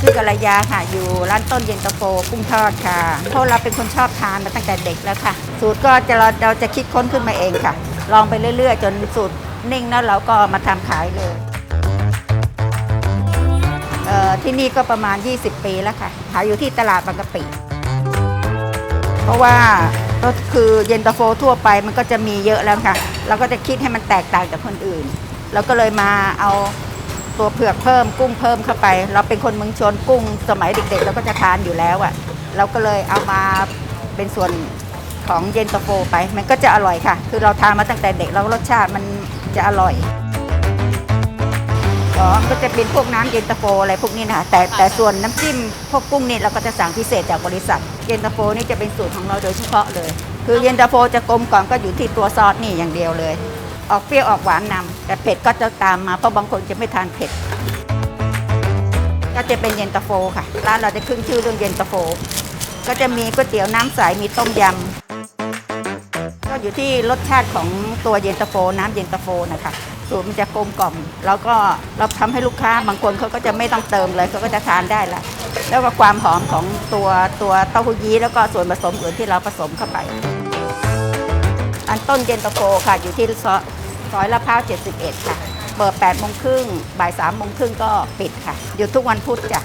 ชื่อกัลยาค่ะ อยู่ร้านต้นเย็นตาโฟกุ้งทอดค่ะเพราะเราเป็นคนชอบทานมาตั้งแต่เด็กแล้วค่ะ สูตรก็จะเราเราจะคิดค้นขึ้นมาเองค่ะ ลองไปเรื่อยๆ จนสูตรนิ่งแล้วเราก็มาทำขายเลยเอ่อที่นี่ก็ประมาณ 20 ปีแล้วค่ะ ขายอยู่ที่ตลาดบางกะปิเพราะว่าก็คือเย็นตาโฟทั่วไปมันก็จะมีเยอะแล้วค่ะ เราก็จะคิดให้มันแตกต่างจากคนอื่น เราก็เลยมาเอา ตัวเผือกเพิ่มกุ้งเพิ่มเข้าไป เราเป็นคนเมืองชนกุ้งสมัยเด็กๆ เราก็จะทานอยู่แล้วอะ่ะ เราก็เลยเอามาเป็นส่วนของเย็นตาโฟไป มันก็จะอร่อยค่ะ คือเราทานมาตั้งแต่เด็กแล้วรสชาติมันจะอร่อยอ๋อก็จะเป็นพวกน้ำเย็นตาโฟอะไรพวกนี้นะคะแต่แต่ส่วนน้ำจิ้มพวกกุ้งนี่เราก็จะสั่งพิเศษจากบริษัท เย็นตาโฟนี่จะเป็นสูตรของเราโดยเฉพาะเลย คือเย็นตาโฟจะกลมกล่อมก็อยู่ที่ตัวซอสนี่อย่างเดียวเลย ออกเปรี้ยวออกหวานนำแต่เผ็ดก็จะตามมาเพราะบางคนจะไม่ทานเผ็ด ก็จะเป็นเย็นตาโฟค่ะ ร้านเราจะขึ้นชื่อเรื่องเย็นตาโฟ ก็จะมีก๋วยเตี๋ยวน้ำใสมีต้มยำก็อยู่ที่รสชาติของตัวเย็นตาโฟ น้ำเย็นตาโฟนะคะสูตรมันจะกลมกล่อม แล้วก็เราทำให้ลูกค้าบางคนเขาก็จะไม่ต้องเติมเลยเขาก็จะทานได้ละแล้วก็ความหอมของตัวตัวเต้าหู้ยี้แล้วก็ส่วนผสมอื่นที่เราผสมเข้าไป อันต้นเย็นตาโฟค่ะอยู่ที่ซอ ซอยลาดพร้าว 71 ค่ะ เปิด8โมงครึ่งบ่าย3โมงครึ่งก็ปิดค่ะอยู่ทุกวันพุธจ้ะ